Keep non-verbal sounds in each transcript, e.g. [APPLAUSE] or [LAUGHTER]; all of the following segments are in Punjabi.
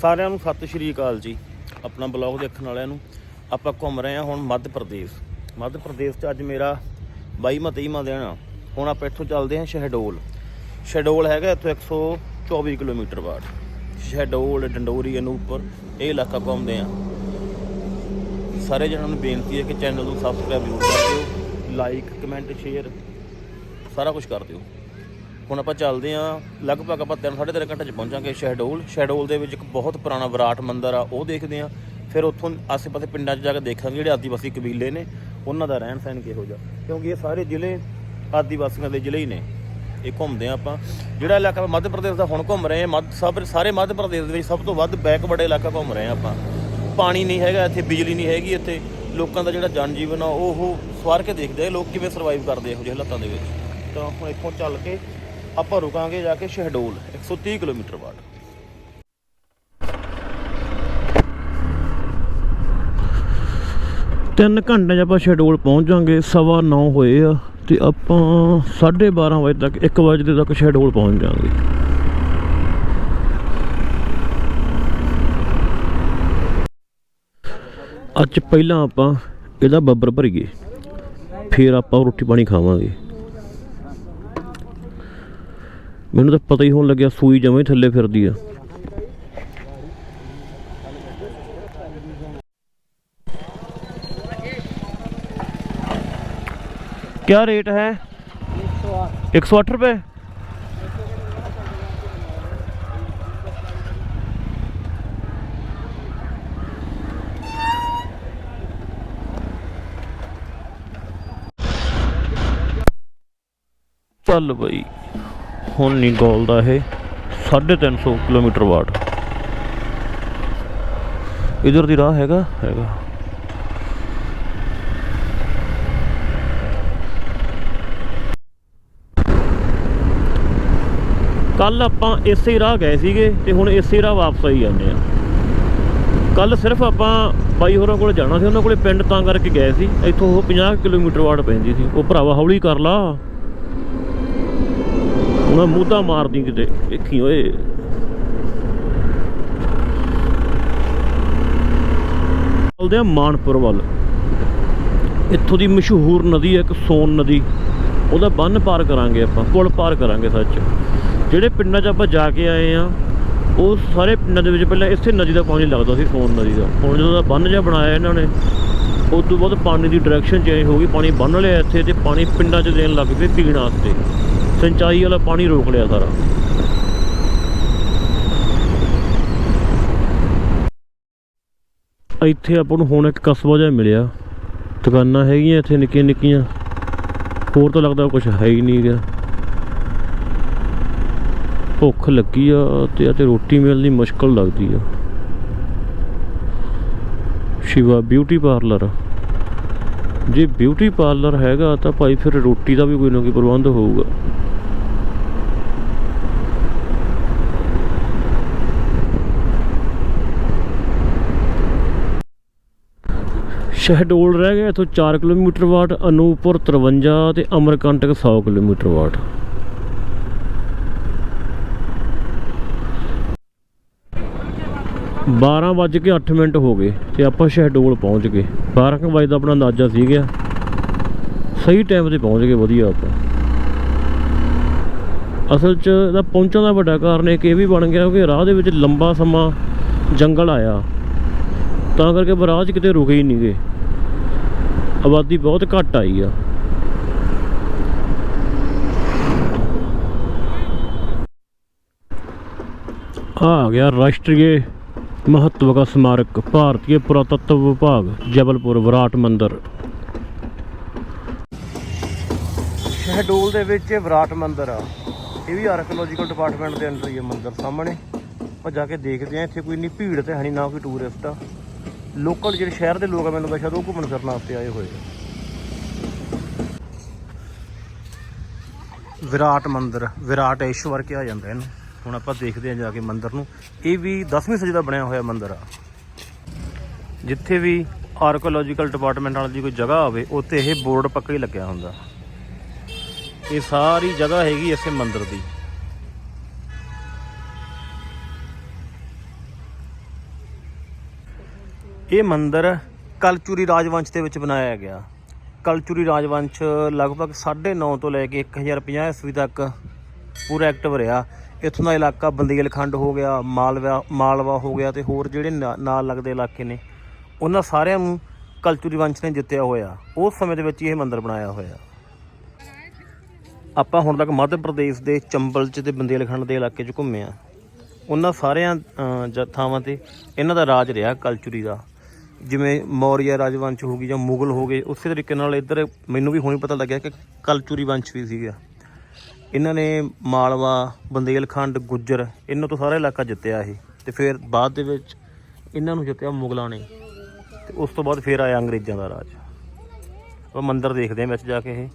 ਸਾਰਿਆਂ ਨੂੰ ਸਤਿ ਸ਼੍ਰੀ ਅਕਾਲ ਜੀ, ਆਪਣਾ ਬਲੌਗ ਦੇਖਣ ਵਾਲਿਆਂ ਨੂੰ। ਆਪਾਂ ਘੁੰਮ ਰਹੇ ਹਾਂ ਹੁਣ ਮੱਧ ਪ੍ਰਦੇਸ਼। ਮੱਧ ਪ੍ਰਦੇਸ਼ 'ਚ ਅੱਜ ਮੇਰਾ 22ਵਾਂ 23ਵਾਂ ਦਿਨ ਆ। ਹੁਣ ਆਪਾਂ ਇੱਥੋਂ ਚੱਲਦੇ ਹਾਂ ਸ਼ਹਡੋਲ। ਸ਼ਹਡੋਲ ਹੈਗਾ ਇੱਥੋਂ 124 ਕਿਲੋਮੀਟਰ ਬਾਅਦ। ਸ਼ਹਡੋਲ, ਡੰਡੋਰੀ ਅਨੂਪਰ ਇਹ ਇਲਾਕਾ ਘੁੰਮਦੇ ਆ ਸਾਰੇ ਜਣਾਂ ਨੂੰ ਬੇਨਤੀ ਹੈ ਕਿ ਚੈਨਲ ਨੂੰ ਸਬਸਕ੍ਰਾਈਬ ਜ਼ਰੂਰ ਕਰ ਦਿਓ ਲਾਈਕ ਕਮੈਂਟ ਸ਼ੇਅਰ ਸਾਰਾ ਕੁਝ ਕਰ ਦਿਓ। ਹੁਣ ਆਪਾਂ ਚੱਲਦੇ ਆਂ ਲਗਭਗ ਆਪਾਂ 3.5 ਘੰਟੇ ਚ ਪਹੁੰਚਾਂਗੇ ਸ਼ਹਿਡੋਲ। ਸ਼ਹਿਡੋਲ ਦੇ ਵਿੱਚ ਇੱਕ ਬਹੁਤ ਪੁਰਾਣਾ ਵਿਰਾਟ ਮੰਦਿਰ ਆ, ਉਹ ਦੇਖਦੇ ਆਂ ਫਿਰ ਉੱਥੋਂ ਆਸੇ-ਪਾਸੇ ਪਿੰਡਾਂ 'ਚ ਜਾ ਕੇ ਦੇਖਾਂਗੇ, ਜਿਹੜੇ ਆਦੀਵਾਸੀ ਕਬੀਲੇ ਨੇ, ਉਹਨਾਂ ਦਾ ਰਹਿਣ ਸਹਿਣ ਕਿਹੋ ਜਿਹਾ। ਕਿਉਂਕਿ ਇਹ ਸਾਰੇ ਜ਼ਿਲ੍ਹੇ ਆਦੀਵਾਸੀਆਂ ਦੇ ਜ਼ਿਲ੍ਹੇ ਹੀ ਨੇ। ਇਹ ਘੁੰਮਦੇ ਆਂ ਆਪਾਂ। ਜਿਹੜਾ ਇਲਾਕਾ ਮੱਧ ਪ੍ਰਦੇਸ਼ ਦਾ ਹੁਣ ਘੁੰਮ ਰਹੇ ਆਂ ਮੱਧ ਸਭ, ਸਾਰੇ ਮੱਧ ਪ੍ਰਦੇਸ਼ ਦੇ ਵਿੱਚ ਸਭ ਤੋਂ ਵੱਧ ਬੈਕਵਰਡ ਇਲਾਕਾ ਘੁੰਮ ਰਹੇ ਆਂ ਆਪਾਂ। ਪਾਣੀ ਨਹੀਂ ਹੈਗਾ ਇੱਥੇ, ਬਿਜਲੀ ਨਹੀਂ ਹੈਗੀ ਇੱਥੇ। ਲੋਕਾਂ ਦਾ ਜਿਹੜਾ ਜਨ ਜੀਵਨ ਆ, ਉਹ ਸਵਾਰ ਕੇ ਦੇਖਦੇ ਆ ਲੋਕ ਕਿਵੇਂ ਸਰਵਾਈਵ ਕਰਦੇ ਇਹੋ ਜਿਹੇ ਹਾਲਾਤਾਂ ਦੇ ਵਿੱਚ। ਤਾਂ ਹੁਣ ਇੱਥੋਂ ਚੱਲ ਕੇ ਆਪਾਂ ਰੁਕਾਂਗੇ ਜਾ ਕੇ ਸ਼ਹਡੋਲ 130 ਕਿਲੋਮੀਟਰ ਬਾਅਦ। ਤਿੰਨ ਘੰਟੇ 'ਚ ਆਪਾਂ ਸ਼ਡਿਊਲ ਪਹੁੰਚ ਜਾਾਂਗੇ, ਸਵਾ 9 ਹੋਏ ਆ, ਤੇ ਆਪਾਂ 12:30 ਵਜੇ ਤੱਕ 1 ਵਜੇ ਤੱਕ ਸ਼ਡਿਊਲ ਪਹੁੰਚ ਜਾਾਂਗੇ। ਅੱਜ ਪਹਿਲਾਂ ਆਪਾਂ ਇਹਦਾ ਬੱਬਰ ਭਰੀਏ, ਫਿਰ ਆਪਾਂ ਰੋਟੀ ਪਾਣੀ ਖਾਵਾਂਗੇ। ਮੈਨੂੰ ਤਾਂ ਪਤਾ ਹੀ ਹੋਣ ਲੱਗਿਆ ਸੂਈ ਜਮੇ ਥੱਲੇ ਫਿਰਦੀ ਆ क्या रेट है एक सौ आठ रुपये ਚੱਲ ਬਈ ਹੁਣ ਨਹੀਂ ਗੋਲਦਾ ਇਹ। 350 ਕਿਲੋਮੀਟਰ ਵਾਟ। ਇਧਰ ਦੀ ਰਾਹ ਹੈਗਾ? ਹੈਗਾ। ਕੱਲ ਆਪਾਂ ਇਸੇ ਰਾਹ ਗਏ ਸੀਗੇ ਤੇ ਹੁਣ ਇਸੇ ਰਾਹ ਵਾਪਸ ਆਈ ਜਾਂਦੇ ਆ ਕੱਲ ਸਿਰਫ ਆਪਾਂ ਬਾਈ ਹੋਰਾਂ ਕੋਲ ਜਾਣਾ ਸੀ, ਉਹਨਾਂ ਕੋਲੇ ਪਿੰਡ ਤਾਂ ਕਰਕੇ ਗਏ ਸੀ। ਇੱਥੋਂ ਉਹ 50 ਕਿਲੋਮੀਟਰ ਵਾਟ ਪੈਂਦੀ ਸੀ। ਉਹ ਭਰਾਵਾ ਹੌਲੀ ਕਰ ਲਾ। ਉਹਨਾਂ ਮੂਧਾ ਮਾਰਦੀ ਕਿਤੇ, ਵੇਖੀ ਓਏ। ਚੱਲਦੇ ਆ ਮਾਨਪੁਰ ਵੱਲ। ਇੱਥੋਂ ਦੀ ਮਸ਼ਹੂਰ ਨਦੀ ਹੈ ਇੱਕ ਸੋਨ ਨਦੀ। ਉਹਦਾ ਬੰਨ ਪਾਰ ਕਰਾਂਗੇ ਆਪਾਂ, ਪੁਲ ਪਾਰ ਕਰਾਂਗੇ ਸੱਚ। ਜਿਹੜੇ ਪਿੰਡਾਂ 'ਚ ਆਪਾਂ ਜਾ ਕੇ ਆਏ ਆ ਉਹ ਸਾਰੇ ਪਿੰਡਾਂ ਦੇ ਵਿੱਚ ਪਹਿਲਾਂ ਇੱਥੇ ਨਦੀ ਦਾ ਪਾਣੀ ਲੱਗਦਾ ਸੀ, ਸੋਨ ਨਦੀ ਦਾ। ਹੁਣ ਜਦੋਂ ਦਾ ਬੰਨ ਜਿਹਾ ਬਣਾਇਆ ਇਹਨਾਂ ਨੇ ਉਸ ਤੋਂ ਬਾਅਦ ਪਾਣੀ ਦੀ ਡਾਇਰੈਕਸ਼ਨ ਚੇਂਜ ਹੋ ਗਈ, ਪਾਣੀ ਬੰਨ ਲਿਆ ਇੱਥੇ ਤੇ ਪਾਣੀ ਪਿੰਡਾਂ 'ਚ ਦੇਣ ਲੱਗ ਪਏ ਪੀਣ ਵਾਸਤੇ। ਸਿੰਚਾਈ ਵਾਲਾ ਪਾਣੀ ਰੋਕ ਲਿਆ ਸਾਰਾ। ਇੱਥੇ ਆਪਾਂ ਨੂੰ ਹੁਣ ਇੱਕ ਕਸਬਾ ਜਿਹਾ ਮਿਲਿਆ। ਦੁਕਾਨਾਂ ਹੈਗੀਆਂ ਇੱਥੇ ਨਿੱਕੀਆਂ ਨਿੱਕੀਆਂ ਹੋਰ ਤਾਂ ਲੱਗਦਾ ਕੁਝ ਹੈ ਹੀ ਨਹੀਂ ਗਿਆ। ਭੁੱਖ ਲੱਗੀ ਆ ਤੇ ਅਤੇ ਰੋਟੀ ਮਿਲਣੀ ਮੁਸ਼ਕਲ ਲੱਗਦੀ ਆ। Shiva beauty parlour. ਜੇ ਬਿਊਟੀ ਪਾਰਲਰ ਹੈਗਾ ਤਾਂ ਭਾਈ ਫਿਰ ਰੋਟੀ ਦਾ ਵੀ ਕੋਈ ਨਾ ਕੋਈ ਪ੍ਰਬੰਧ ਹੋਊਗਾ। ਸ਼ਹਡੋਲ ਰਹਿ ਗਿਆ, ਇੱਥੋਂ 4 ਕਿਲੋਮੀਟਰ ਵਾਟ, ਅਨੂਪੁਰ 53 ਤੇ ਅਮਰਕੰਟਕ 100 ਕਿਲੋਮੀਟਰ ਵਾਟ। ਬਾਰਾਂ ਵੱਜ ਕੇ 8 ਮਿੰਟ ਹੋ ਗਏ ਤੇ ਆਪਾਂ ਸ਼ਹਡੋਲ ਪਹੁੰਚ ਗਏ। 12 ਕੁ ਵਜੇ ਦਾ ਆਪਣਾ ਅੰਦਾਜ਼ਾ ਸੀ ਗਿਆ। ਸਹੀ ਟਾਈਮ ਤੇ ਪਹੁੰਚ ਗਏ, ਵਧੀਆ ਆਪਾਂ। ਅਸਲ 'ਚ ਇਹਦਾ ਪਹੁੰਚਣ ਦਾ ਵੱਡਾ ਕਾਰਨ ਇੱਕ ਇਹ ਵੀ ਬਣ ਗਿਆ ਕਿ ਰਾਹ ਦੇ ਵਿੱਚ ਲੰਬਾ ਸਮਾਂ ਜੰਗਲ ਆਇਆ। ਤਾਂ ਕਰਕੇ ਬਰਾਜ ਕਿਤੇ ਰੁਕੇ ਹੀ ਨਹੀਂ ਗਏ ਆਬਾਦੀ ਬਹੁਤ ਘੱਟ ਆਈ ਆ। ਆ ਗਿਆ ਰਾਸ਼ਟਰੀ ਮਹੱਤਵ ਦਾ ਸਮਾਰਕ ਭਾਰਤੀ ਪੁਰਾਤੱਤਵ ਵਿਭਾਗ, ਜਬਲਪੁਰ ਵਿਰਾਟ ਮੰਦਿਰ। ਸ਼ਹਡੋਲ ਦੇ ਵਿੱਚ ਵਿਰਾਟ ਮੰਦਰ ਆ। ਇਹ ਵੀ ਆਰਕੀਓਲੋਜੀਕਲ ਡਿਪਾਰਟਮੈਂਟ ਦੇ ਅੰਦਰ ਹੀ ਆ ਮੰਦਿਰ ਸਾਹਮਣੇ। ਆਪਾਂ ਜਾ ਕੇ ਦੇਖਦੇ ਆ, ਇੱਥੇ ਕੋਈ ਨਹੀਂ ਭੀੜ ਤੇ ਹੈ ਨਾ ਕੋਈ ਟੂਰਿਸਟ ਆ। ਲੋਕਲ ਜਿਹੜੇ ਸ਼ਹਿਰ ਦੇ ਲੋਕ ਆ, ਮੈਨੂੰ ਤਾਂ ਸ਼ਾਇਦ ਉਹ ਘੁੰਮਣ ਫਿਰਨ ਵਾਸਤੇ ਆਏ ਹੋਏ ਵਿਰਾਟ ਮੰਦਰ, ਵਿਰਾਟ ਈਸ਼ਵਰ ਕਿਹਾ ਜਾਂਦਾ ਇਹਨੂੰ। ਹੁਣ ਆਪਾਂ ਦੇਖਦੇ ਹਾਂ ਜਾ ਕੇ ਮੰਦਰ ਨੂੰ। ਇਹ ਵੀ 10ਵੀਂ ਸਦੀ ਦਾ ਬਣਿਆ ਹੋਇਆ ਮੰਦਰ ਆ। ਜਿੱਥੇ ਵੀ ਆਰਕੀਓਲੋਜੀਕਲ ਡਿਪਾਰਟਮੈਂਟ ਵਾਲੀ ਦੀ ਕੋਈ ਜਗ੍ਹਾ ਹੋਵੇ, ਉੱਥੇ ਇਹ ਬੋਰਡ ਪੱਕਾ ਹੀ ਲੱਗਿਆ ਹੁੰਦਾ। ਇਹ ਸਾਰੀ ਜਗ੍ਹਾ ਹੈਗੀ ਇਸੇ ਮੰਦਰ ਦੀ। ਇਹ ਮੰਦਿਰ ਕਲਚੂਰੀ ਰਾਜਵੰਸ਼ ਦੇ ਵਿੱਚ ਬਣਾਇਆ ਗਿਆ। ਕਲਚੂਰੀ ਰਾਜਵੰਸ਼ ਲਗਭਗ 9.5 ਤੋਂ ਲੈ ਕੇ 1050 ਈਸਵੀ ਤੱਕ ਪੂਰਾ ਐਕਟਿਵ ਰਿਹਾ। ਇੱਥੋਂ ਦਾ ਇਲਾਕਾ ਬੰਦੇਲਖੰਡ ਹੋ ਗਿਆ, ਮਾਲਵਾ ਮਾਲਵਾ ਹੋ ਗਿਆ ਤੇ ਹੋਰ ਜਿਹੜੇ ਨਾ- ਨਾਲ ਲੱਗਦੇ ਇਲਾਕੇ ਨੇ, ਉਹਨਾਂ ਸਾਰਿਆਂ ਨੂੰ ਕਲਚੂਰੀ ਵੰਸ਼ ਨੇ ਜਿੱਤਿਆ ਹੋਇਆ। ਉਸ ਸਮੇਂ ਦੇ ਵਿੱਚ ਹੀ ਇਹ ਮੰਦਿਰ ਬਣਾਇਆ ਹੋਇਆ। ਆਪਾਂ ਹੁਣ ਤੱਕ ਮੱਧ ਪ੍ਰਦੇਸ਼ ਦੇ ਚੰਬਲ ਚ ਤੇ ਬੰਦੇਲਖੰਡ ਦੇ ਇਲਾਕੇ 'ਚ ਘੁੰਮੇ ਆ ਉਹਨਾਂ ਸਾਰਿਆਂ ਜ- ਥਾਵਾਂ ਤੇ ਇਹਨਾਂ ਦਾ ਰਾਜ ਰਿਹਾ ਕਲਚੂਰੀ ਦਾ। ਜਿਵੇਂ ਮੌਰੀਆ ਰਾਜਵੰਸ਼ ਹੋ ਗਈ ਜਾਂ ਮੁਗਲ ਹੋ ਗਏ, ਉਸੇ ਤਰੀਕੇ ਨਾਲ ਇੱਧਰ ਮੈਨੂੰ ਵੀ ਹੁਣੇ ਪਤਾ ਲੱਗਿਆ ਕਿ ਕਲਚੂਰੀ ਵੰਸ਼ ਵੀ ਸੀਗਾ। ਇਹਨਾਂ ਨੇ ਮਾਲਵਾ, ਬੰਦੇਲਖੰਡ, ਗੁੱਜਰ, ਇਹਨਾਂ ਤੋਂ ਸਾਰਾ ਇਲਾਕਾ ਜਿੱਤਿਆ ਇਹ ਤੇ ਫਿਰ ਬਾਅਦ ਦੇ ਵਿੱਚ ਇਹਨਾਂ ਨੂੰ ਜਿੱਤਿਆ ਮੁਗਲਾਂ ਨੇ ਤੇ ਉਸ ਤੋਂ ਬਾਅਦ ਫਿਰ ਆਇਆ ਅੰਗਰੇਜ਼ਾਂ ਦਾ ਰਾਜ। ਉਹ ਮੰਦਿਰ ਦੇਖਦੇ ਆ ਵਿੱਚ ਜਾ ਕੇ ਇਹ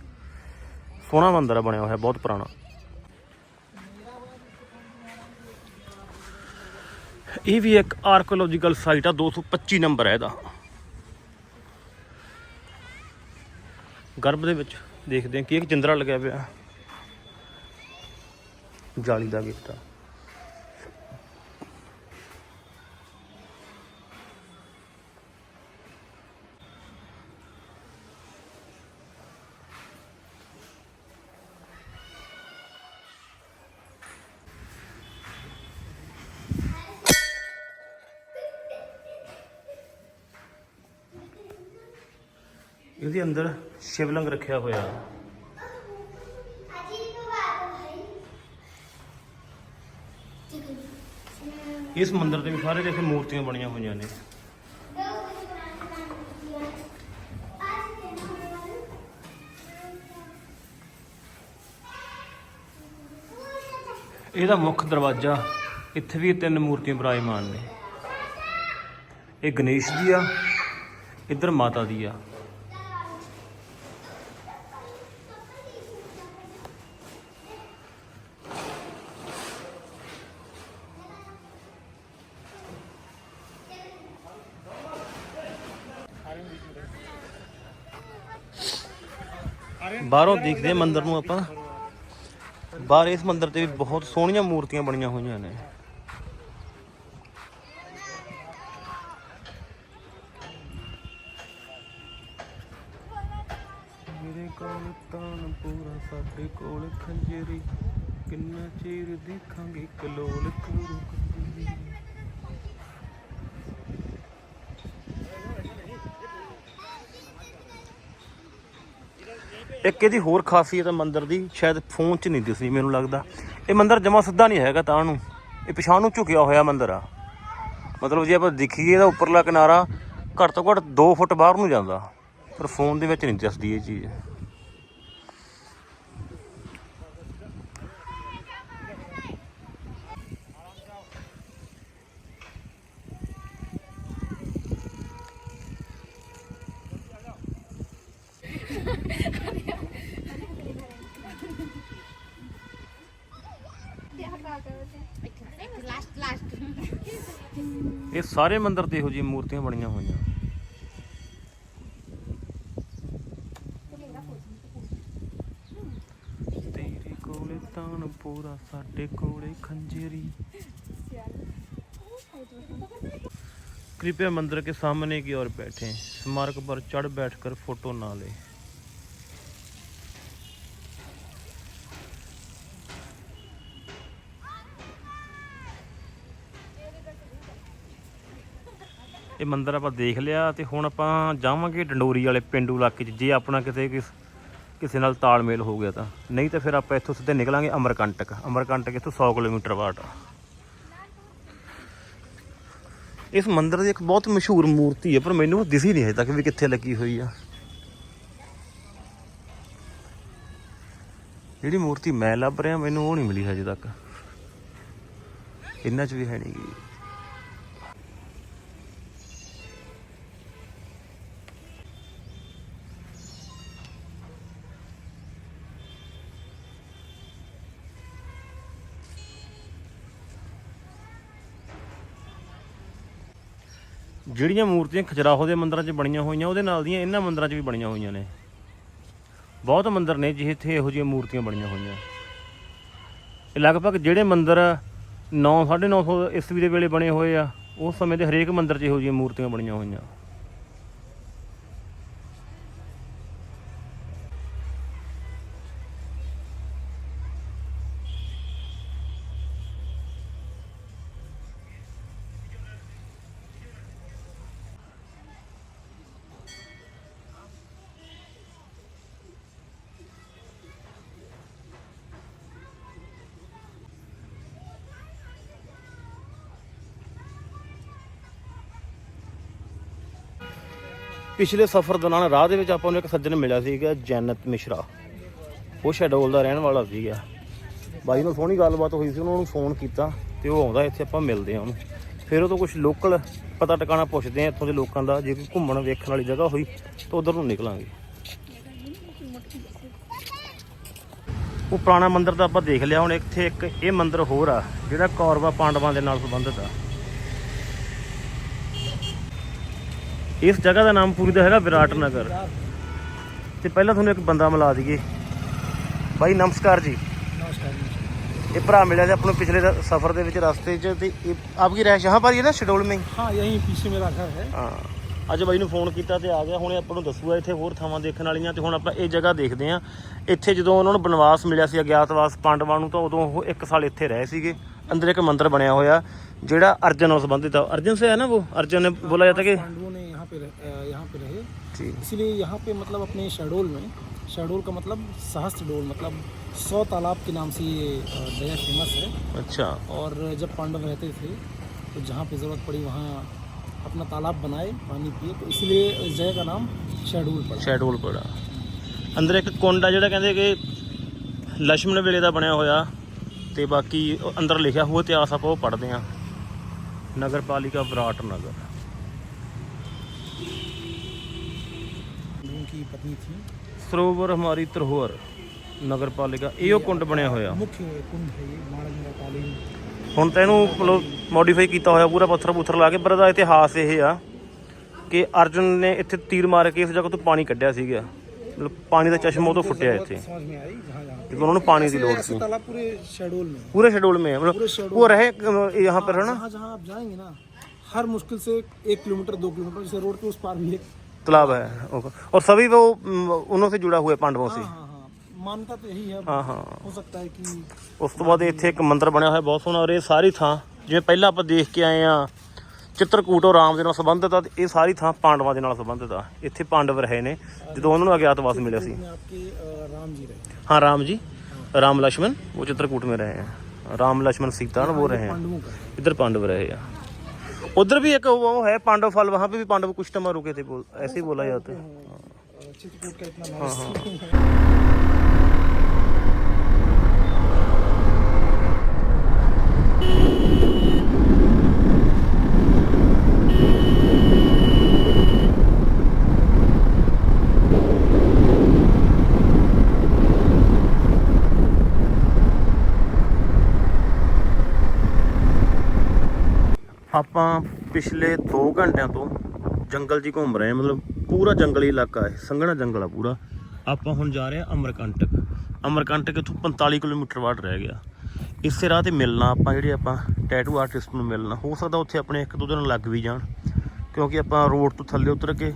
ਸੋਹਣਾ ਮੰਦਿਰ ਬਣਿਆ ਹੋਇਆ, ਬਹੁਤ ਪੁਰਾਣਾ। ਇਹ ਵੀ ਇੱਕ ਆਰਕੀਓਲੋਜੀਕਲ ਸਾਈਟ ਆ 225 ਨੰਬਰ ਹੈ ਇਹਦਾ। ਗਰਭ ਦੇ ਵਿੱਚ ਦੇਖਦੇ ਹਾਂ ਕਿ ਇੱਕ ਜਿੰਦਰਾ ਲੱਗਿਆ ਪਿਆ। ਜਾਲੀ ਦਾ ਗੇਟ ਆ। ਅੰਦਰ ਸ਼ਿਵਲਿੰਗ ਰੱਖਿਆ ਹੋਇਆ। ਇਸ ਮੰਦਿਰ ਦੇ ਵੀ ਸਾਰੇ ਦੇਖੇ ਮੂਰਤੀਆਂ ਬਣੀਆਂ ਹੋਈਆਂ ਨੇ। ਇਹਦਾ ਮੁੱਖ ਦਰਵਾਜ਼ਾ ਇੱਥੇ ਵੀ ਤਿੰਨ ਮੂਰਤੀਆਂ ਬਿਰਾਜਮਾਨ ਨੇ। ਇਹ ਗਣੇਸ਼ ਦੀ ਆ, ਇੱਧਰ ਮਾਤਾ ਦੀ ਆ। ਬਾਹਰੋਂ ਦੇਖਦੇ ਹਾਂ ਮੰਦਿਰ ਨੂੰ ਆਪਾਂ। ਬਾਹਰ ਇਸ ਮੰਦਿਰ ਤੇ ਵੀ ਬਹੁਤ ਸੋਹਣੀਆਂ ਮੂਰਤੀਆਂ ਬਣੀਆਂ ਹੋਈਆਂ ਨੇ। ਮੇਰੇ ਕੋਲ ਤਾਨ ਪੂਰਾ ਸਾਡੇ ਕੋਲ ਖੰਜਰੀ। ਕਿੰਨਾ ਚਿਰ ਦੇਖਾਂਗੇ ਕਲੋਲ ਕਰੂ ਇੱਕ ਇਹਦੀ ਹੋਰ ਖਾਸੀਅਤ ਹੈ ਮੰਦਿਰ ਦੀ, ਸ਼ਾਇਦ ਫੋਨ 'ਚ ਨਹੀਂ ਦਿਸਦੀ ਮੈਨੂੰ ਲੱਗਦਾ। ਇਹ ਮੰਦਿਰ ਜਮਾ ਸਿੱਧਾ ਨਹੀਂ ਹੈਗਾ ਤਾਂ ਨੂੰ। ਇਹ ਪਿਛਾਂ ਨੂੰ ਝੁਕਿਆ ਹੋਇਆ ਮੰਦਿਰ ਆ। ਮਤਲਬ ਜੇ ਆਪਾਂ ਦੇਖੀਏ ਇਹਦਾ ਉੱਪਰਲਾ ਕਿਨਾਰਾ ਘੱਟ ਤੋਂ ਘੱਟ 2 ਫੁੱਟ ਬਾਹਰ ਨੂੰ ਜਾਂਦਾ। ਪਰ ਫੋਨ ਦੇ ਵਿੱਚ ਨਹੀਂ ਦਿਸਦੀ ਇਹ ਚੀਜ਼। ਸਾਰੇ ਮੰਦਿਰ ਤੇ ਇਹੋ ਜਿਹੀਆਂ ਮੂਰਤੀਆਂ ਬਣੀਆਂ ਹੋਈਆਂ ਤੇਰੇ ਕੋਲੇ ਤਾਨ ਪੂਰਾ ਸਾਡੇ ਕੋਲੇ ਖੰਜਰੀ कृपया मंदिर के सामने की ओर बैठे स्मारक पर चढ़ बैठकर फोटो ना ले ਇਹ ਮੰਦਿਰ ਆਪਾਂ ਦੇਖ ਲਿਆ ਤੇ ਹੁਣ ਆਪਾਂ ਜਾਵਾਂਗੇ ਡੰਡੋਰੀ ਵਾਲੇ ਪਿੰਡੂ ਇਲਾਕੇ 'ਚ। ਜੇ ਆਪਣਾ ਕਿਤੇ ਕਿਸੇ ਨਾਲ ਤਾਲਮੇਲ ਹੋ ਗਿਆ ਤਾਂ। ਨਹੀਂ ਤਾਂ ਫਿਰ ਆਪਾਂ ਇੱਥੋਂ ਸਿੱਧੇ ਨਿਕਲਾਂਗੇ ਅਮਰਕੰਟਕ। ਅਮਰਕੰਟਕ ਇੱਥੋਂ 100 ਕਿਲੋਮੀਟਰ ਬਾਅਦ ਆ ਇਸ ਮੰਦਿਰ ਦੀ ਇੱਕ ਬਹੁਤ ਮਸ਼ਹੂਰ ਮੂਰਤੀ ਹੈ, ਪਰ ਮੈਨੂੰ ਦਿਸੀ ਨਹੀਂ ਹਜੇ ਤੱਕ ਵੀ ਕਿੱਥੇ ਲੱਗੀ ਹੋਈ ਆ। ਜਿਹੜੀ ਮੂਰਤੀ ਮੈਂ ਲੱਭ ਰਿਹਾ, ਮੈਨੂੰ ਉਹ ਨਹੀਂ ਮਿਲੀ ਹਜੇ ਤੱਕ। ਇਹਨਾਂ ਚ ਵੀ ਹੈ ਨਹੀਂ ਜਿਹੜੀਆਂ ਮੂਰਤੀਆਂ ਖਜਰਾਹੋ ਦੇ ਮੰਦਰਾਂ 'ਚ ਬਣੀਆਂ ਹੋਈਆਂ, ਉਹਦੇ ਨਾਲ ਦੀਆਂ ਇਹਨਾਂ ਮੰਦਰਾਂ 'ਚ ਵੀ ਬਣੀਆਂ ਹੋਈਆਂ ਨੇ। ਬਹੁਤ ਮੰਦਰ ਨੇ ਜਿੱਥੇ ਇਹੋ ਜਿਹੀਆਂ ਮੂਰਤੀਆਂ ਬਣੀਆਂ ਹੋਈਆਂ। ਇਹ ਲਗਭਗ ਜਿਹੜੇ ਮੰਦਿਰ 9 950 ਈਸਵੀ ਦੇ ਵੇਲੇ ਬਣੇ ਹੋਏ ਆ, ਉਸ ਸਮੇਂ ਦੇ ਹਰੇਕ ਮੰਦਰ 'ਚ ਇਹੋ ਜਿਹੀਆਂ ਮੂਰਤੀਆਂ ਬਣੀਆਂ ਹੋਈਆਂ। ਪਿਛਲੇ ਸਫ਼ਰ ਦੌਰਾਨ ਰਾਹ ਦੇ ਵਿੱਚ ਆਪਾਂ ਨੂੰ ਇੱਕ ਸੱਜਣ ਮਿਲਿਆ ਸੀਗਾ, ਜੈਨਤ ਮਿਸ਼ਰਾ। ਉਹ ਸ਼ੈਡੋਲ ਦਾ ਰਹਿਣ ਵਾਲਾ ਸੀਗਾ। ਬਾਈ ਨਾਲ ਸੋਹਣੀ ਗੱਲਬਾਤ ਹੋਈ ਸੀ, ਉਹਨਾਂ ਨੂੰ ਫੋਨ ਕੀਤਾ ਤੇ ਉਹ ਆਉਂਦਾ, ਇੱਥੇ ਆਪਾਂ ਮਿਲਦੇ ਆ ਉਹਨੂੰ। ਫਿਰ ਉਹ ਤੋਂ ਕੁਝ ਲੋਕਲ ਪਤਾ ਟਿਕਾਣਾ ਪੁੱਛਦੇ ਆ, ਇੱਥੋਂ ਦੇ ਲੋਕਾਂ ਦਾ, ਜੇ ਕੋਈ ਘੁੰਮਣ ਵੇਖਣ ਵਾਲੀ ਜਗ੍ਹਾ ਹੋਈ, ਤਾਂ ਉਧਰ ਨੂੰ ਨਿਕਲਾਂਗੇ। ਉਹ ਪੁਰਾਣਾ ਮੰਦਿਰ ਤਾਂ ਆਪਾਂ ਦੇਖ ਲਿਆ, ਹੁਣ ਇੱਥੇ ਇੱਕ ਇਹ ਮੰਦਿਰ ਹੋਰ ਆ, ਜਿਹੜਾ ਕੌਰਵਾ ਪਾਂਡਵਾਂ ਦੇ ਨਾਲ ਸੰਬੰਧਿਤ ਆ। ਇਸ ਜਗ੍ਹਾ ਦਾ ਨਾਮ ਪੂਰੀ ਦਾ ਹੈਗਾ ਵਿਰਾਟ ਨਗਰ ਤੇ ਪਹਿਲਾਂ ਤੁਹਾਨੂੰ ਇੱਕ ਬੰਦਾ ਮਿਲਾ ਦਈਏ ਬਾਈ ਨਮਸਕਾਰ ਜੀ नमस्कार ਇਹ ਭਰਾ ਮਿਲਿਆ ਸੀ ਆਪਾਂ ਨੂੰ ਪਿਛਲੇ ਸਫ਼ਰ ਦੇ ਵਿੱਚ ਰਸਤੇ 'ਚ ਤੇ ਇਹ ਆਪਕੀ ਰਹਿਸ਼ यहाँ पर ही है ना शेड्यूल में ही हाँ यहीं पीछे मेरा घर है ਹਾਂ ਅੱਜ ਬਾਈ ਨੂੰ ਫੋਨ ਕੀਤਾ ਤੇ ਆ ਗਿਆ ਹੁਣੇ ਆਪਾਂ ਨੂੰ ਦੱਸੂਗਾ ਇੱਥੇ ਹੋਰ ਥਾਵਾਂ ਦੇਖਣ ਵਾਲੀਆਂ ਤੇ ਹੁਣ ਆਪਾਂ ਇਹ ਜਗ੍ਹਾ ਦੇਖਦੇ ਆਂ ਇੱਥੇ ਜਦੋਂ ਉਹਨਾਂ ਨੂੰ ਬਨਵਾਸ ਮਿਲਿਆ ਸੀ ਅਗਿਆਤਵਾਸ ਪਾਂਡਵਾਂ ਨੂੰ ਤਾਂ ਉਦੋਂ ਉਹ 1 ਸਾਲ ਇੱਥੇ ਰਹੇ ਸੀਗੇ ਅੰਦਰ ਇੱਕ ਮੰਦਿਰ ਬਣਿਆ ਹੋਇਆ ਜਿਹੜਾ ਅਰਜਨ ਨਾਲ ਸੰਬੰਧਿਤ ਆ ਅਰਜਨ ਸੇ ਹੈ ਨਾ ਉਹ ਅਰਜਨ ਨੇ ਬੋਲਾ ਜਾਂਦਾ ਕਿ पांडवों ने यहाँ पे रह, यहाँ पे रहे इसीलिए यहाँ पे मतलब अपने शहडोल में शहडोल का मतलब सहस्त्र डोल मतलब सौ तालाब के नाम से ये दरिया फेमस है अच्छा और जब पांडव रहते थे तो जहाँ पे ज़रूरत पड़ी वहाँ अपना तालाब बनाए पानी पिए तो इसलिए इस जगह का नाम ਸ਼ੈਡੂਲ ਪੜਾ ਸ਼ੈਡੂਲ ਪੜਾ ਅੰਦਰ ਇੱਕ ਕੁੰਡ ਆ ਜਿਹੜਾ ਕਹਿੰਦੇ ਕਿ ਲక్ష్మణ ਵੇਲੇ ਦਾ ਬਣਿਆ ਹੋਇਆ ਤੇ ਬਾਕੀ ਅੰਦਰ ਲਿਖਿਆ ਹੋਇਆ ਇਤਿਹਾਸ ਆਪਾਂ ਉਹ ਪੜ੍ਹਦੇ ਆ ਨਗਰਪਾਲਿਕਾ ਵਿਰਾਟ ਨਗਰ उनकी पत्नी थी ਸਰੋਵਰ ਹਮਾਰੀ ਧਰੋਹਰ ਨਗਰ ਪਾਲਿਕਾ ਇਹ ਉਹ ਕੁੰਡ ਬਣਿਆ ਹੋਇਆ मुख्य कुंड है ये महाराजा कालीन ਹੁਣ ਤਾਂ ਇਹਨੂੰ ਮਤਲਬ ਮੋਡੀਫਾਈ ਕੀਤਾ ਹੋਇਆ ਪੂਰਾ ਪੱਥਰ ਪੁੱਥਰ ਲਾ ਕੇ ਪਰ ਇਹਦਾ ਇਤਿਹਾਸ ਇਹ ਆ ਕਿ ਅਰਜੁਨ ਨੇ ਇੱਥੇ ਤੀਰ ਮਾਰ ਕੇ ਇਸ ਜਗ੍ਹਾ ਤੋਂ ਪਾਣੀ ਕੱਢਿਆ ਸੀਗਾ ਮਤਲਬ ਪਾਣੀ ਦਾ ਚਸ਼ਮਾ ਉਹ ਤੋਂ ਫੁੱਟਿਆ ਇੱਥੇ समझ में आई जहाँ जहाँ ਜਦੋਂ ਉਹਨਾਂ ਨੂੰ ਪਾਣੀ ਦੀ ਲੋੜ ऐसे ਸੀ तालाब पूरे शहडोल में है। पूरे शेड्यूल में है पूरे मतलब शेड्यूल वो रहे अ, यहाँ पर है ना जहाँ जहाँ आप जाएंगे ना हर मुश्किल से एक किलोमीटर दो किलोमीटर जैसे रोड के उस पार भी एक तालाब है ओके। और सभी वो म, उन्हों से जुड़ा हुआ है पांडवों से हाँ हाँ हाँ मान्यता तो यही है हाँ हाँ हो सकता है कि ਉਸ ਤੋਂ ਬਾਅਦ ਇੱਥੇ ਇੱਕ ਮੰਦਿਰ ਬਣਿਆ ਹੋਇਆ ਬਹੁਤ ਸੋਹਣਾ ਔਰ ਇਹ ਸਾਰੀ ਥਾਂ ਜਿਵੇਂ ਪਹਿਲਾਂ ਆਪਾਂ ਦੇਖ ਕੇ ਆਏ ਆ ਚਿੱਤਰਕੂਟ ਔਰ ਰਾਮ ਦੇ ਨਾਲ ਸੰਬੰਧਿਤ ਆ ਤੇ ਇਹ ਸਾਰੀ ਥਾਂ ਪਾਂਡਵਾਂ ਦੇ ਨਾਲ ਸੰਬੰਧਿਤ ਆ ਇੱਥੇ ਪਾਂਡਵ ਰਹੇ ਨੇ ਜਦੋਂ ਉਹਨਾਂ ਨੂੰ ਅਗਿਆਤਵਾਸ ਮਿਲਿਆ ਸੀ में आपके अ, राम जी रहे हाँ राम जी राम लक्ष्मण वो चित्रकूट में रहे हैं राम लक्ष्मण सीता ना वो रहे हैं पांडवों का है। इधर पांडव रहे हैं उधर भी एक वो है पांडव फल वहां पे भी पांडव कुछ टाइम रुके थे बोल ऐसे ही बोला जाता है अ, चित्रकूट का इतना हाँ, knowledge है। ਆਪਾਂ ਪਿਛਲੇ 2 ਘੰਟਿਆਂ ਤੋਂ ਜੰਗਲ 'ਚ ਹੀ ਘੁੰਮ ਰਹੇ ਹਾਂ, ਮਤਲਬ ਪੂਰਾ ਜੰਗਲੀ ਇਲਾਕਾ ਹੈ, ਸੰਘਣਾ ਜੰਗਲ ਆ ਪੂਰਾ। ਆਪਾਂ ਹੁਣ ਜਾ ਰਹੇ ਹਾਂ ਅਮਰਕੰਟਕ। ਅਮਰਕੰਟਕ ਇੱਥੋਂ 45 ਕਿਲੋਮੀਟਰ ਬਾਅਦ ਰਹਿ ਗਿਆ। ਇਸੇ ਰਾਹ ਤੇ ਮਿਲਣਾ, ਆਪਾਂ ਜਿਹੜੇ ਆਪਾਂ ਟੈਟੂ ਆਰਟਿਸਟ ਨੂੰ ਮਿਲਣਾ, ਹੋ ਸਕਦਾ ਉੱਥੇ ਆਪਣੇ ਇੱਕ ਦੋ ਦਿਨ ਲੱਗ ਵੀ ਜਾਣ, ਕਿਉਂਕਿ ਆਪਾਂ ਰੋਡ ਤੋਂ ਥੱਲੇ ਉਤਰ ਕੇ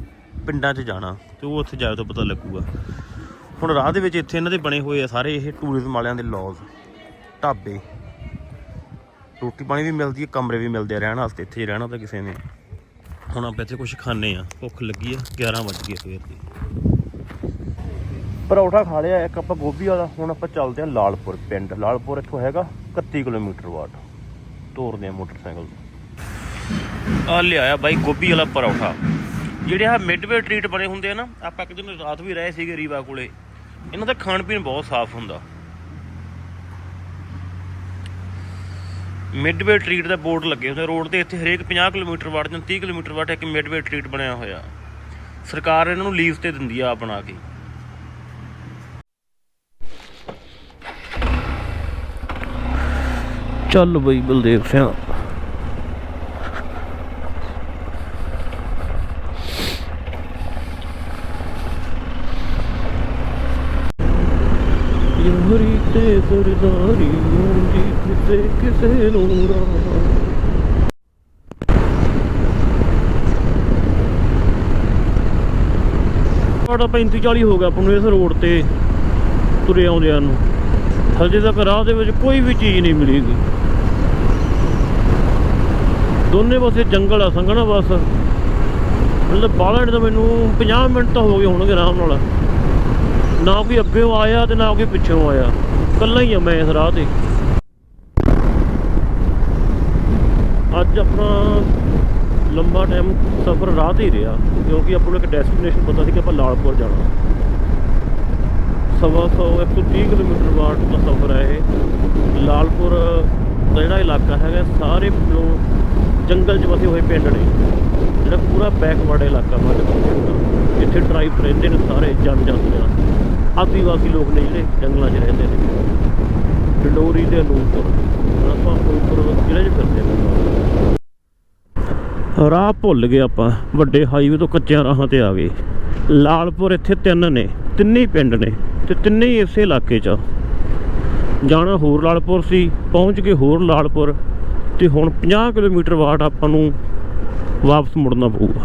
ਪਿੰਡਾਂ 'ਚ ਜਾਣਾ, ਤੇ ਉਹ ਉੱਥੇ ਜਾਏ ਤਾਂ ਪਤਾ ਲੱਗੂਗਾ। ਹੁਣ ਰਾਹ ਦੇ ਵਿੱਚ ਇੱਥੇ ਇਹਨਾਂ ਦੇ ਬਣੇ ਹੋਏ ਆ ਸਾਰੇ ਇਹ ਟੂਰਿਜ਼ਮ ਵਾਲਿਆਂ ਦੇ ਲੌਜ ਢਾਬੇ। ਰੋਟੀ ਪਾਣੀ ਵੀ ਮਿਲਦੀ ਹੈ ਕਮਰੇ ਵੀ ਮਿਲਦੇ ਆ ਰਹਿਣ ਵਾਸਤੇ ਇੱਥੇ ਹੀ ਰਹਿਣਾ ਤਾਂ ਕਿਸੇ ਨੇ। ਹੁਣ ਆਪਾਂ ਇੱਥੇ ਕੁਝ ਖਾਣੇ ਆ ਭੁੱਖ ਲੱਗੀ ਆ 11 ਵਜ ਗਏ ਸਵੇਰ ਦੇ। ਪਰੌਠਾ ਖਾ ਲਿਆ ਇੱਕ ਆਪਾਂ ਗੋਭੀ ਵਾਲਾ ਹੁਣ ਆਪਾਂ ਚੱਲਦੇ ਆ ਲਾਲਪੁਰ ਪਿੰਡ। ਲਾਲਪੁਰ ਇੱਥੋਂ ਹੈਗਾ 31 ਕਿਲੋਮੀਟਰ ਵਾਟ। ਤੋਰਦੇ ਆ ਮੋਟਰਸਾਈਕਲ ਆ ਲਿਆਇਆ ਬਾਈ ਗੋਭੀ ਵਾਲਾ ਪਰੌਠਾ। ਜਿਹੜੇ ਆ ਮਿਡਵੇ ਟ੍ਰੀਟ ਬਣੇ ਹੁੰਦੇ ਆ ਨਾ ਆਪਾਂ ਇੱਕ ਦਿਨ ਰਾਤ ਵੀ ਰਹੇ ਸੀਗੇ ਰੀਵਾ ਕੋਲੇ। ਇਹਨਾਂ ਦਾ ਖਾਣ ਪੀਣ ਬਹੁਤ ਸਾਫ਼ ਹੁੰਦਾ। ਮਿਡਵੇ ਟ੍ਰੀਟ ਦਾ ਬੋਰਡ ਲੱਗੇ ਹੁੰਦੇ ਰੋਡ ਤੇ ਇੱਥੇ ਹਰੇਕ 50 ਕਿਲੋਮੀਟਰ ਵਾਟ ਜਾਂ 30 ਕਿਲੋਮੀਟਰ ਵਾਟ ਇੱਕ ਮਿਡਵੇ ਟ੍ਰੀਟ ਬਣਿਆ ਹੋਇਆ। ਸਰਕਾਰ ਇਹਨਾਂ ਨੂੰ ਲੀਜ਼ ਤੇ ਦਿੰਦੀ ਆ ਬਣਾ ਕੇ। ਚੱਲ ਬਈ ਬਲਦੇਵ ਸਿੰਘ। ਤੇ ਸਰਦਾਰੀ ਹੁੰਦੀ ਕਿਸੇ ਕਿਸੇ ਨੂੰ ਰਾਹ ਸਾਡਾ 35 40 ਹੋ ਗਿਆ ਆਪਾਂ ਨੂੰ ਇਸ ਰੋਡ ਤੇ ਤੁਰੇ ਆਉਂਦਿਆਂ ਨੂੰ। ਹਜੇ ਤੱਕ ਰਾਹ ਦੇ ਵਿੱਚ ਕੋਈ ਵੀ ਚੀਜ਼ ਨਹੀਂ ਮਿਲੇਗੀ। ਦੋਨੇ ਪਾਸੇ ਜੰਗਲ ਆ, ਸੰਘਣਾ ਬਸ। ਮਤਲਬ ਬਾਲਣ ਤਾਂ ਮੈਨੂੰ 50 ਮਿੰਟ ਤਾਂ ਹੋ ਗਏ ਹੋਣਗੇ ਆਰਾਮ ਨਾਲ। ਨਾ ਕੋਈ ਅੱਗੇ ਆਇਆ ਤੇ ਨਾ ਕੋਈ ਪਿੱਛੇੋਂ ਆਇਆ। ਇਕੱਲਾ ਹੀ ਆ ਮੈਂ ਇਸ ਰਾਹ ਤੇ। ਅੱਜ ਆਪਣਾ ਲੰਬਾ ਟਾਈਮ ਸਫ਼ਰ ਰਾਹ ਤੇ ਹੀ ਰਿਹਾ, ਕਿਉਂਕਿ ਆਪਾਂ ਨੂੰ ਇੱਕ ਡੈਸਟੀਨੇਸ਼ਨ ਪਤਾ ਸੀ ਕਿ ਆਪਾਂ ਲਾਲਪੁਰ ਜਾਣਾ। ਸਵਾ ਸੌ 130 ਕਿਲੋਮੀਟਰ ਬਾਅਦ ਦਾ ਸਫ਼ਰ ਹੈ ਇਹ। ਲਾਲਪੁਰ ਦਾ ਜਿਹੜਾ ਇਲਾਕਾ ਹੈਗਾ, ਸਾਰੇ ਜੰਗਲ 'ਚ ਵਸੇ ਹੋਏ ਪਿੰਡ ਨੇ। ਜਿਹੜਾ ਪੂਰਾ ਬੈਕਵਰਡ ਇਲਾਕਾ ਮੱਧ ਪ੍ਰਦੇਸ਼ ਇੱਥੇ ਟ੍ਰਾਈਬ ਰਹਿੰਦੇ ਨੇ ਸਾਰੇ ਜਨ ਜਨਜਾਤੀਆਂ। ਆਦੀਵਾਸੀ ਲੋਕ ਨੇ ਜਿਹੜੇ ਜੰਗਲਾਂ 'ਚ ਰਹਿੰਦੇ ਨੇ। ਡੰਡੋਰੀ ਤੇ ਅਨੂਪੁਰ, ਆਪਾਂ ਅਨੂਪੁਰ ਜ਼ਿਲ੍ਹੇ 'ਚ ਫਿਰਦੇ ਹਾਂ। ਰਾਹ ਭੁੱਲ ਗਏ ਆਪਾਂ, ਵੱਡੇ ਹਾਈਵੇ ਤੋਂ ਕੱਚਿਆਂ ਰਾਹਾਂ ਤੇ ਆ ਗਏ। ਲਾਲਪੁਰ ਇੱਥੇ ਤਿੰਨ ਨੇ, ਤਿੰਨੇ ਹੀ ਪਿੰਡ ਨੇ ਤੇ ਤਿੰਨੇ ਹੀ ਇਸੇ ਇਲਾਕੇ 'ਚ ਆ। ਜਾਣਾ ਹੋਰ ਲਾਲਪੁਰ ਸੀ, ਪਹੁੰਚ ਕੇ ਹੋਰ ਲਾਲਪੁਰ ਤੇ ਹੁਣ 50 ਕਿਲੋਮੀਟਰ ਬਾਅਦ ਆਪਾਂ ਨੂੰ ਵਾਪਸ ਮੁੜਨਾ ਪਊਗਾ।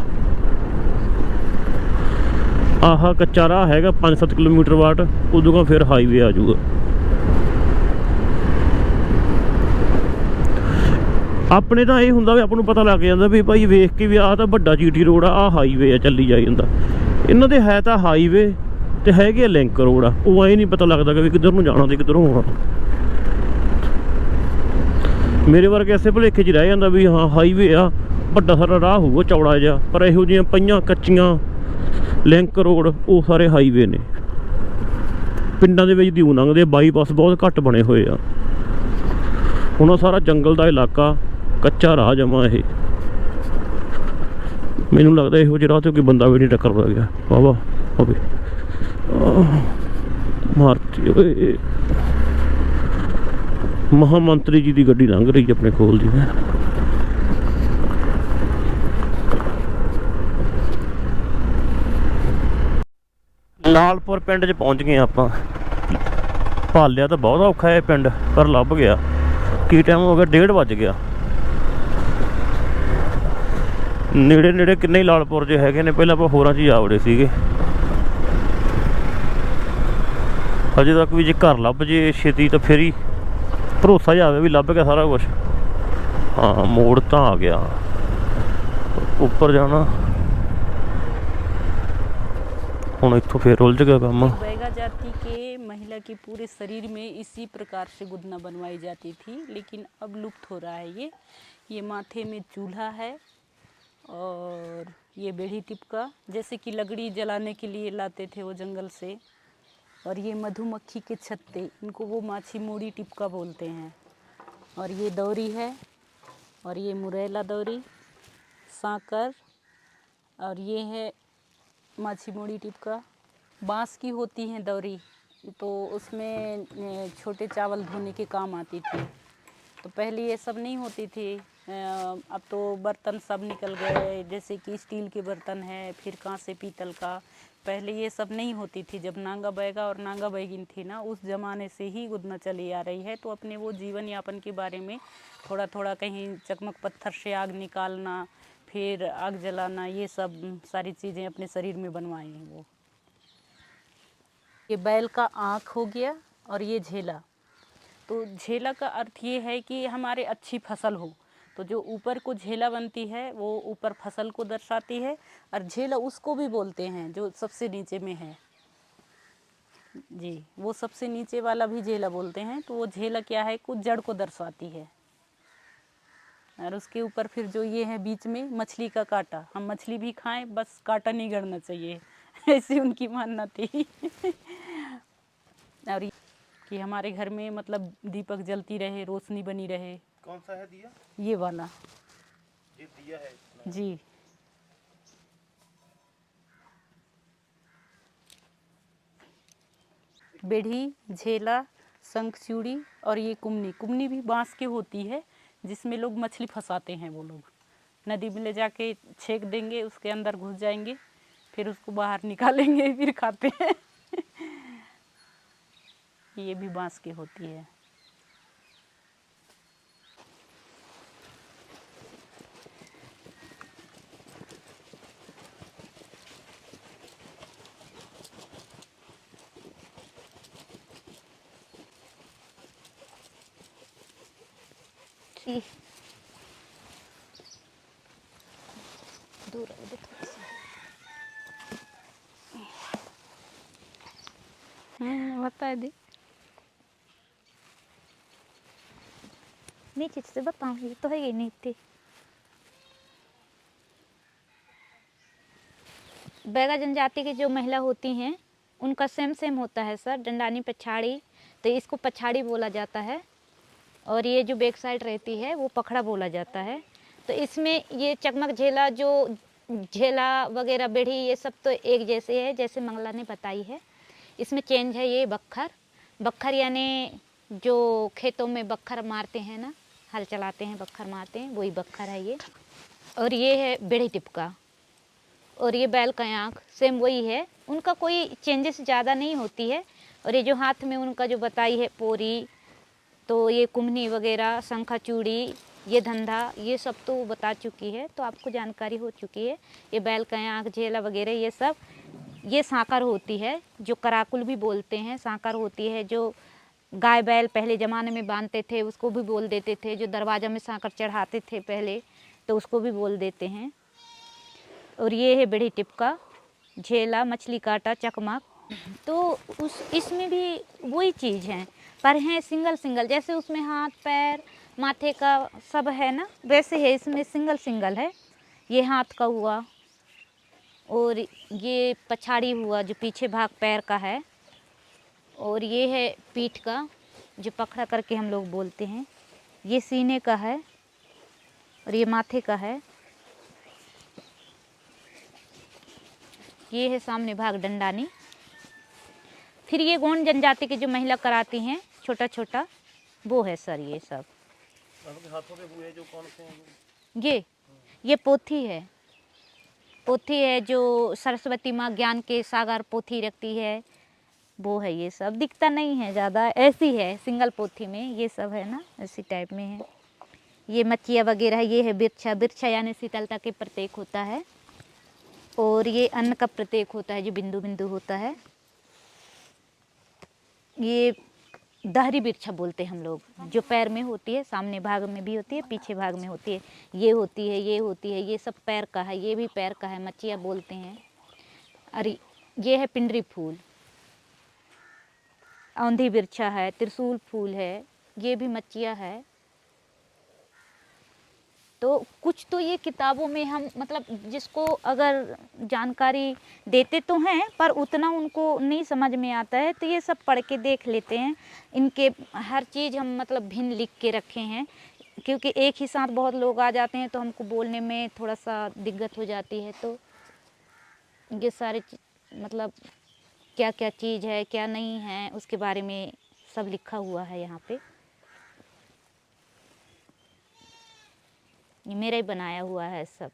ਆਹ ਕੱਚਾ ਰਾਹ ਹੈਗਾ 5-7 ਕਿਲੋਮੀਟਰ ਬਾਅਦ ਉਦੋਂ ਫਿਰ ਹਾਈਵੇ ਆ ਜਾਊਗਾ। ਆਪਣੇ ਤਾਂ ਇਹ ਹੁੰਦਾ ਵੀ ਆਪਾਂ ਨੂੰ ਪਤਾ ਲੱਗ ਜਾਂਦਾ ਵੀ ਭਾਈ ਵੇਖ ਕੇ ਵੀ ਆਹ ਤਾਂ ਵੱਡਾ ਜੀਟੀ ਰੋਡ ਆ, ਆਹ ਹਾਈਵੇ ਆ, ਚੱਲੀ ਜਾਈ ਜਾਂਦਾ। ਇਹਨਾਂ ਦੇ ਹੈ ਤਾਂ ਹਾਈਵੇ ਤੇ ਹੈਗੇ ਲਿੰਕ ਰੋਡ ਆ, ਉਹ ਐ ਨਹੀਂ ਪਤਾ ਲੱਗਦਾ ਕਿ ਵੀ ਕਿੱਧਰ ਨੂੰ ਜਾਣਾ ਤੇ ਕਿੱਧਰੋਂ ਆਉਣਾ। ਮੇਰੇ ਵਰਗੇ ਐਸੇ ਭੁਲੇਖੇ 'ਚ ਰਹਿ ਜਾਂਦਾ ਵੀ ਹਾਂ ਹਾਈਵੇ ਆ, ਵੱਡਾ ਸਾਰਾ ਰਾਹ ਹੋਊਗਾ ਚੌੜਾ ਜਿਹਾ, ਪਰ ਇਹੋ ਜਿਹੀਆਂ ਪਈਆਂ ਕੱਚੀਆਂ ਲਿੰਕ ਰੋਡ, ਉਹ ਸਾਰੇ ਹਾਈਵੇ ਨੇ। ਪਿੰਡਾਂ ਦੇ ਵਿੱਚ ਦਿਉ ਊਂ ਲੰਘਦੇ ਬਾਈਪਾਸ ਬਹੁਤ ਘੱਟ ਬਣੇ ਹੋਏ ਆ। ਹੁਣ ਉਹ ਸਾਰਾ ਜੰਗਲ ਦਾ ਇਲਾਕਾ, ਕੱਚਾ ਰਾਹ ਜਮਾ ਇਹ। ਮੈਨੂੰ ਲੱਗਦਾ ਇਹੋ ਜਿਹੇ ਰਾਹ ਤੇ ਕੋਈ ਬੰਦਾ ਵੀ ਨਹੀਂ ਟੱਕਰ ਗਿਆ। ਵਾਵਾ ਹੋਵੇ ਮਾਰਤੀ, ਓਏ। ਮਹਾ ਮੰਤਰੀ ਜੀ ਦੀ ਗੱਡੀ ਲੰਘ ਰਹੀ ਹੈ ਆਪਣੇ ਕੋਲ ਦੀ ਲਾਲਪੁਰ ਪਿੰਡ 'ਚ ਪਹੁੰਚ ਗਏ ਆਪਾਂ। ਭਾਲਿਆ ਤਾਂ ਬਹੁਤ ਔਖਾ ਹੈ ਪਿੰਡ, ਪਰ ਲੱਭ ਗਿਆ। ਕੀ ਟਾਈਮ ਹੋ ਗਿਆ? 1:30 ਵੱਜ ਗਿਆ। ਨੇੜੇ ਨੇੜੇ ਕਿੰਨੇ ਹੀ ਲਾਲਪੁਰ ਜੇ ਹੈਗੇ ਨੇ? ਪਹਿਲਾਂ ਆਪਾਂ ਹੋਰਾਂ 'ਚ ਹੀ ਆਵੜੇ ਸੀਗੇ। ਹਜੇ ਤੱਕ ਵੀ ਜੇ ਘਰ ਲੱਭ ਜੇ ਛੇਤੀ ਤਾਂ ਫਿਰ ਹੀ ਭਰੋਸਾ ਜਾਵੇ ਵੀ ਲੱਭ ਗਿਆ ਸਾਰਾ ਕੁਝ ਹਾਂ, ਮੋੜ ਤਾਂ ਆ ਗਿਆ। ਉੱਪਰ ਜਾਣਾ। ਹੁਣ ਇੱਥੋਂ ਫੇਰ ਉਲਝ ਗਿਆ ਕੰਮ बैगा जाति के महिला के पूरे शरीर में इसी प्रकार से गुदना बनवाई जाती थी लेकिन अब लुप्त हो रहा है ये ये माथे में चूल्हा है और ये बेड़ी टिपका जैसे कि लकड़ी जलाने के लिए लाते थे वो जंगल से और ये मधुमक्खी के छत्ते इनको वो माछी मूड़ी टिपका बोलते हैं और ये दौरी है और ये मुरैला दौरी सांकर और ये है माछी मूड़ी टिपका बाँस की होती हैं दौरी तो उसमें छोटे चावल धोने के काम आती थी। तो पहले ये सब नहीं होती थी। अब तो बर्तन सब निकल गए, जैसे कि स्टील के बर्तन है, फिर कांसे पीतल का। पहले ये सब नहीं होती थी। जब नांगा बैगा और नांगा बैगिन थी ना, उस ज़माने से ही गुदना चली आ रही है। तो अपने वो जीवन यापन के बारे में थोड़ा थोड़ा कहीं चकमक पत्थर से आग निकालना फिर आग जलाना, ये सब सारी चीज़ें अपने शरीर में बनवाई हैं वो। ये बैल का आँख हो गया और ये झेला। तो झेला का अर्थ ये है कि हमारे अच्छी फ़सल हो। तो जो ऊपर को झेला बनती है, वो ऊपर फ़सल को दर्शाती है और झेला उसको भी बोलते हैं जो सबसे नीचे में है। जी, वो सबसे नीचे वाला भी झेला बोलते हैं तो वो झेला क्या है? कुछ जड़ को दर्शाती है। और उसके ऊपर फिर जो ये है बीच में मछली का काटा। हम मछली भी खाएँ बस कांटा नहीं गड़ना चाहिए। [LAUGHS] ऐसी उनकी मानना थी। [LAUGHS] और कि हमारे घर में मतलब दीपक जलती रहे रोशनी बनी रहे। कौन सा है दिया? ये वाला। ये दिया है जी। बेढ़ी झेला शंख चूड़ी और ये कुमनी। कुमनी भी बाँस की होती है। जिसमें लोग मछली फंसाते हैं वो लोग। नदी में ले जाके छेक देंगे, उसके अंदर घुस जाएँगे, फिर उसको बाहर निकालेंगे, [LAUGHS] फिर खाते हैं। [LAUGHS] ये भी बाँस की होती है ई- दूर रहो दे थोड़ा सा। हम्म, बता दी नीचे से बताऊँ ये तो है ये नीचे बैगा जनजाति की जो महिला होती हैं, उनका सेम सेम होता है, सर डंडानी पछाड़ी तो इसको पछाड़ी बोला जाता है, और ये जो बैक साइड रहती है, वो पखड़ा बोला जाता है। तो इसमें ये चकमक झेला, जो झेला वगैरह बेढ़ी ये सब तो एक जैसे है, जैसे मंगला ने बताई है। इसमें चेंज है ये बखर बखर यानी जो खेतों में बखर मारते हैं ना हल चलाते हैं बखर मारते हैं, वही बखर है ये। और ये है बेड़ी टिपका। और ये बैल का आँख, सेम वही है। उनका कोई चेंजेस ज़्यादा नहीं होती है। और ये जो हाथ में उनका जो बताई है, पोरी तो ये कुम्हनी वगैरह, शंखा चूड़ी, ये धंधा, ये सब तो बता चुकी है तो आपको जानकारी हो चुकी है। ये बैल का आँख, झेला वगैरह, ये सब, ये सांकर होती है, जो कराकुल भी बोलते हैं, सांकर होती है, जो गाय बैल पहले ज़माने में बांधते थे, उसको भी बोल देते थे, जो दरवाज़ा में सांकर चढ़ाते थे पहले तो उसको भी बोल देते हैं। और ये है बड़ी टिपका, झेला, मछली काटा चकमक तो उस, इसमें भी वही चीज़ है, पर हैं सिंगल सिंगल जैसे उसमें हाथ, पैर, माथे का सब है ना, वैसे है, इसमें सिंगल सिंगल है। ये हाथ का हुआ, और ये पछाड़ी हुआ, जो पीछे भाग पैर का है। और ये है पीठ का जो पकड़ा करके हम लोग बोलते हैं। ये सीने का है और ये माथे का है। ये है सामने भाग डंडानी। फिर ये गोंड जनजाति की जो महिला कराती हैं छोटा छोटा वो है सर ये सब। हाथों पे जो कौन से हैं? ये ये पोथी है। पोथी है जो सरस्वती माँ ज्ञान के सागर पोथी रखती है। वो है ये सब। दिखता नहीं है ज़्यादा, ऐसी है, सिंगल पोथी में ये सब है ना, ऐसी टाइप में है। ये मच्छिया वगैरह, ये है बिरछा। बिरछा यानी शीतलता के प्रतीक होता है। और ये अन्न का प्रतीक होता है, जो बिंदु बिंदु होता है। ये दहरी बिरछा बोलते हैं हम लोग। जो पैर में होती है, सामने भाग में भी होती है, पीछे भाग में होती है। ये होती है, ये होती है, ये सब पैर का है, ये भी पैर का है, मच्छिया बोलते हैं। अरे, ये है पिंडरी फूल। औंधी बिरछा है, त्रिशूल फूल है, ये भी मच्छिया है। तो कुछ तो ये किताबों में हम मतलब जिसको अगर जानकारी देते तो हैं, पर उतना उनको नहीं समझ में आता है तो ये सब पढ़ के देख लेते हैं। इनके हर चीज़ हम मतलब भिन्न लिख के रखे हैं, क्योंकि एक ही साथ बहुत लोग आ जाते हैं तो हमको बोलने में थोड़ा सा दिक्कत हो जाती है तो ये सारे मतलब क्या क्या चीज़ है क्या नहीं है उसके बारे में सब लिखा हुआ है यहाँ पे। ये मेरा ही बनाया हुआ है सब।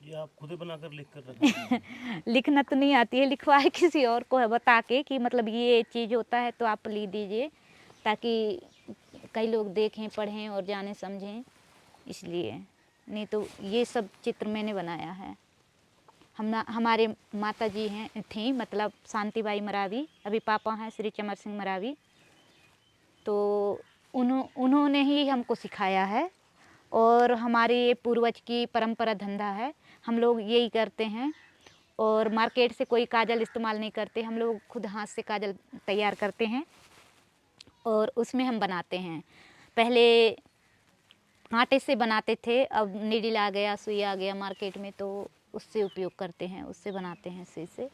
ये आप खुद ही बनाकर लिख कर रखे [LAUGHS] लिखना तो नहीं आती है लिखवाए [LAUGHS] किसी और को है बता के कि मतलब ये चीज़ होता है तो आप लिख दीजिए ताकि कई लोग देखें पढ़ें और जाने समझें इसलिए। नहीं तो ये सब चित्र मैंने बनाया है। हम हमारे माता जी हैं, थी मतलब शांतिबाई मरावी, अभी पापा हैं, श्री चमर सिंह मरावी। तो उन्हों, उन्होंने ही हमको सिखाया है, और हमारे ये पूर्वज की परंपरा धंधा है। हम लोग यही करते हैं, और मार्केट से कोई काजल इस्तेमाल नहीं करते, हम लोग खुद हाथ से काजल तैयार करते हैं, और उसमें हम बनाते हैं। पहले आटे से बनाते थे, अब नीडिल आ गया, सुई आ गया मार्केट में तो उससे उपयोग करते हैं उससे बनाते हैं सुई से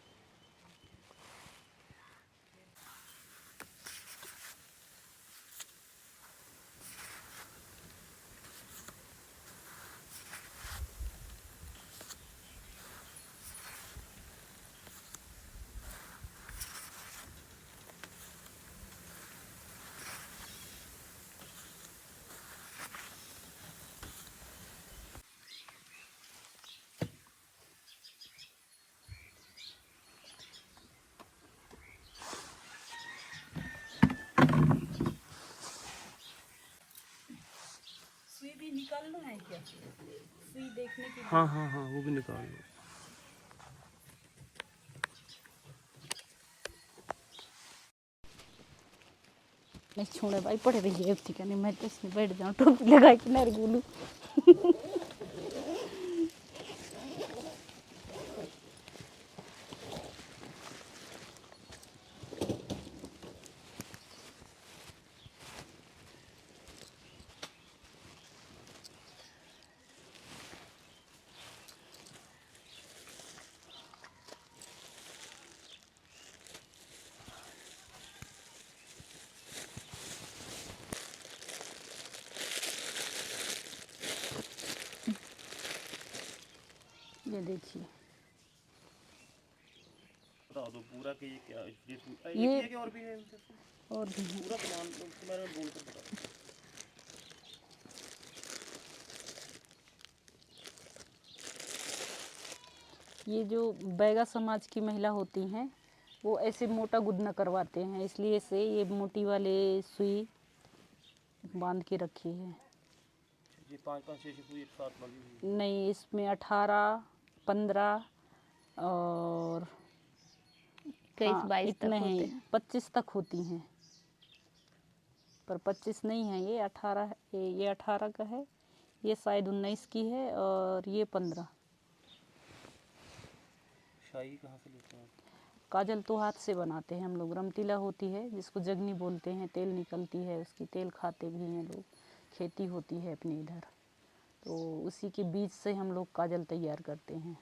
सुई भी निकालना है क्या सुई देखने की हाँ हाँ हाँ वो भी निकाल लो नहीं छोड़े भाई पढ़ रही है ठीक है नहीं मैं तो इसमें बैठ जाऊँ टोपी लगा के नहीं बोलूँ ये देखिए। दो पूरा कि ये क्या ये ये- और भी है और भी। पूरा प्लान तुम्हारा बोल कर ये जो बैगा समाज की महिला होती हैं वो ऐसे मोटा गुदना करवाते हैं इसलिए से ये मोटी वाले सुई बाँध के रखी है। ये पाँच पाँच छह पूरी एक साथ बंधी नहीं इसमें अठारह पंद्रह और इक्कीस हाँ, बाईस इतने होते हैं। पच्चीस तक होती हैं। पर पच्चीस नहीं है ये अठारह ये ये अठारह का है ये शायद उन्नीस की है और ये पंद्रह। शाही कहाँ से लेते हैं काजल तो हाथ से बनाते हैं हम लोग। रमतीला होती है जिसको जगनी बोलते हैं तेल निकलती है उसकी तेल खाते भी हैं लोग खेती होती है अपने इधर। तो उसी के बीज से हम लोग काजल तैयार करते हैं।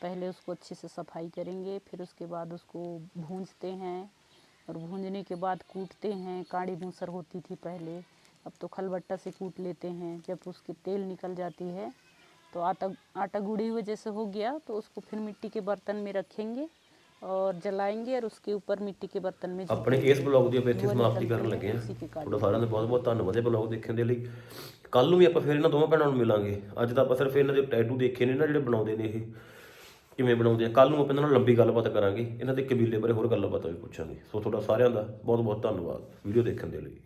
पहले उसको अच्छे से सफ़ाई करेंगे, फिर उसके बाद उसको भूंजते हैं और भूंजने के बाद कूटते हैं। काड़ी भूसर होती थी पहले, अब तो खलबट्टा से कूट लेते हैं। जब उसकी तेल निकल जाती है तो आटा आटा गुड़ी हुए जैसे हो गया तो उसको फिर मिट्टी के बर्तन में रखेंगे। और जलाएंगे और उसके ऊपर मिट्टी के बर्तन में ਆਪਣੇ ਇਸ ਬਲੌਗ ਦੀ ਆਪਾਂ ਇੱਥੇ ਉਹ ਸਮਾਪਤੀ ਨਿਕਲਦੇ ਕਰਨ ਲੱਗੇ हैं, ਹਾਂ उसी के काजल। ਤੁਹਾਡਾ ਸਾਰਿਆਂ ਦਾ ਬਹੁਤ ਬਹੁਤ ਧੰਨਵਾਦ ਇਹ ਬਲੌਗ ਦੇਖਣ ਦੇ ਲਈ ਕੱਲ ਨੂੰ ਵੀ ਆਪਾਂ ਫਿਰ ਇਹਨਾਂ ਦੋਵਾਂ ਭੈਣਾਂ ਨੂੰ ਮਿਲਾਂਗੇ ਅੱਜ ਤਾਂ ਆਪਾਂ ਸਿਰਫ ਇਹਨਾਂ ਦੇ ਟੈਟੂ ਦੇਖੇ ਨੇ ਨਾ ਜਿਹੜੇ ਬਣਾਉਂਦੇ ਨੇ ਇਹ ਕਿਵੇਂ ਬਣਾਉਂਦੇ ਆ ਕੱਲ ਨੂੰ ਆਪਾਂ ਇਹਨਾਂ ਨਾਲ ਲੰਬੀ ਗੱਲਬਾਤ ਕਰਾਂਗੇ ਇਹਨਾਂ ਦੇ ਕਬੀਲੇ ਬਾਰੇ ਹੋਰ ਗੱਲਬਾਤ ਵੀ ਪੁੱਛਾਂਗੇ ਸੋ ਤੁਹਾਡਾ ਸਾਰਿਆਂ ਦਾ ਬਹੁਤ ਬਹੁਤ ਧੰਨਵਾਦ ਵੀਡੀਓ ਦੇਖਣ ਦੇ ਲਈ